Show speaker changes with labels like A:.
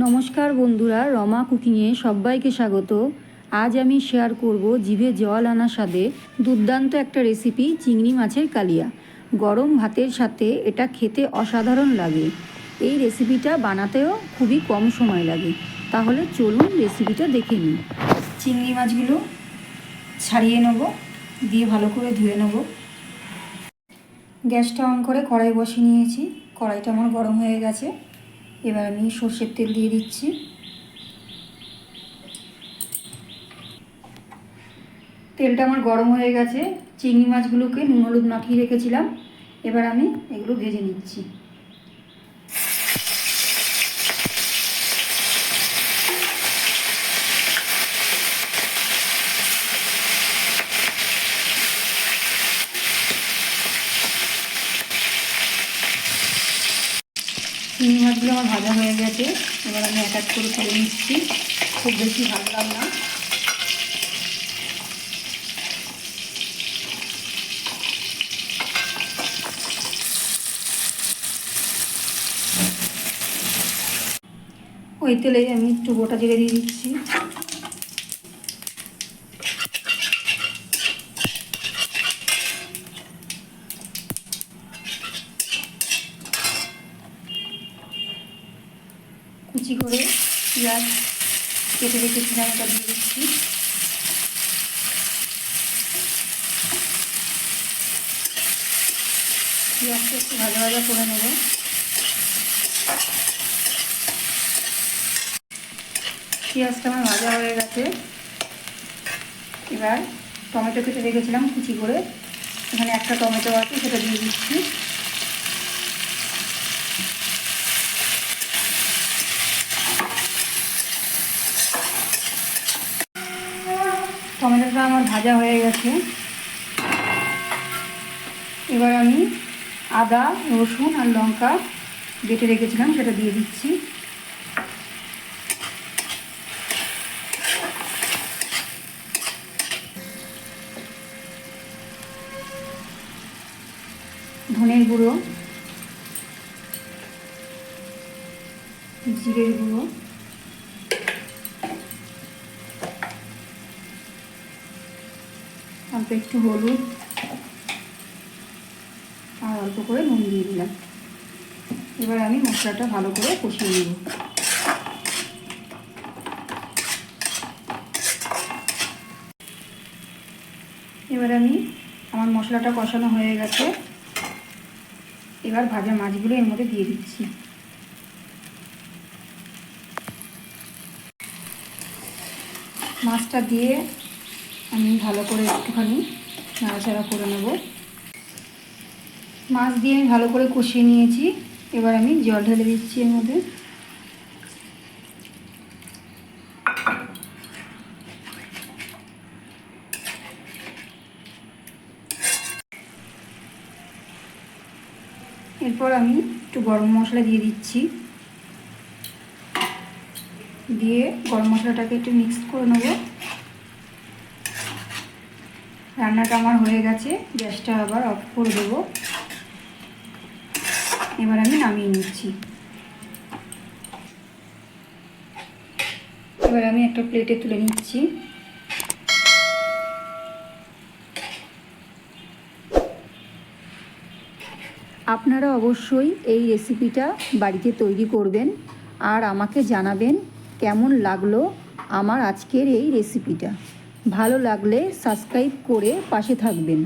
A: নমস্কার বন্ধুরা, রমা কুকিংয়ে সবাইকে স্বাগত। আজ আমি শেয়ার করব জিভে জল আনা স্বাদে দুর্দান্ত একটা রেসিপি চিংড়ি মাছের কালিয়া। গরম ভাতের সাথে এটা খেতে অসাধারণ লাগে। এই রেসিপিটা বানাতেও খুবই কম সময় লাগে। তাহলে চলুন রেসিপিটা দেখে নিই। চিংড়ি মাছগুলো ছাড়িয়ে নেব, দিয়ে ভালো করে ধুয়ে নেব। গ্যাসটা অন করে কড়াই বসিয়ে নিয়েছি। কড়াইটা আমার গরম হয়ে গেছে। এবার আমি সর্ষের তেল দিয়ে দিচ্ছি। তেলটা আমার গরম হয়ে গেছে। চিংড়ি মাছগুলোকে নুন হলুদ মাখিয়ে রেখেছিলাম। এবার আমি এগুলো ভেজে নিচ্ছি। চিংড়ি মাছগুলো আমার ভাজা হয়ে গেছে। এবার আমি এক এক করে তুলে নিচ্ছি। খুব বেশি ভাজলাম না। ওই তেলে আমি একটু গোটা জিরে দিয়ে দিচ্ছি। কুচি করে পেঁয়াজ কেটে রেখেছিলাম ওটা দিয়ে দিচ্ছি। পেঁয়াজটা একটু ভাজা ভাজা করে নেব। পেঁয়াজটা আমার ভাজা হয়ে গেছে। এবার টমেটো কেটে রেখেছিলাম কুচি করে। এখানে একটা টমেটো আছে, সেটা দিয়ে দিচ্ছি। টমেটোটা আমার ভাজা হয়ে গেছে। এবার আমি আদা, রসুন আর লঙ্কা বেটে রেখেছিলাম, সেটা দিয়ে দিচ্ছি। ধনের গুঁড়ো, জিরের গুঁড়ো। অল্প একটু হলুদ আর অল্প করে নুন দিয়ে দিলাম। এবার আমি মশলাটা ভালো করে কষিয়ে নেব। এবার আমি আমার মশলাটা কষানো হয়ে গেছে। এবার ভাজা মাছগুলো এর মধ্যে দিয়ে দিচ্ছি। মাছটা দিয়ে আমি ভালো করে একটুখানি নাড়াচাড়া করে নেব। মাছ দিয়ে আমি ভালো করে কষিয়ে নিয়েছি। এবার আমি জল ঢেলে দিচ্ছি এর মধ্যে। এরপর আমি একটু গরম মশলা দিয়ে দিচ্ছি। দিয়ে গরম মশলাটাকে একটু মিক্স করে নেব। রান্নাটা আমার হয়ে গেছে, গ্যাসটা আবার অফ করে দেবো। এবার আমি নামিয়ে নিচ্ছি। এবার আমি একটা প্লেটে তুলে নিচ্ছি। আপনারা অবশ্যই এই রেসিপিটা বাড়িতে তৈরি করবেন আর আমাকে জানাবেন কেমন লাগল আমার আজকের এই রেসিপিটা ভালো লাগলে সাবস্ক্রাইব করে পাশে থাকবেন।